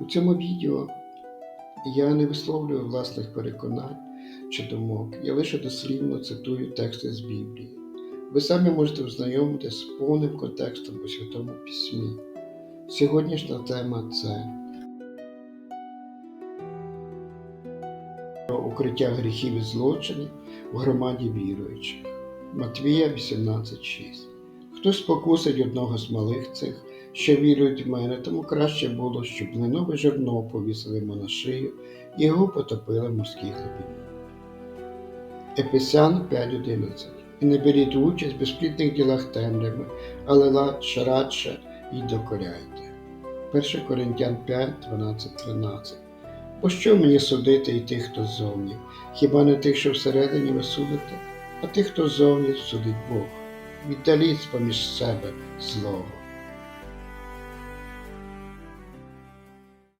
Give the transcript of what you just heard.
У цьому відео я не висловлюю власних переконань чи думок, я лише дослівно цитую тексти з Біблії. Ви самі можете ознайомитися з повним контекстом у Святому Письмі. Сьогоднішня тема це про укриття гріхів і злочинів в громаді віруючих. Матвія 18.6 Хто спокусить одного з малих цих, що вірують в мене, тому краще було, щоб млинове жерно повісили йому на шию і його потопили в морській глибині. Ефесян 5.11 І не беріть участь в безплідних ділах темряви, але радше й докоряйте. 1 Коринтян 5, 12, 13 Пощо мені судити і тих, хто ззовні? Хіба не тих, що всередині ви судите, а тих, хто ззовні судить Бог. Віддаліть поміж себе злого.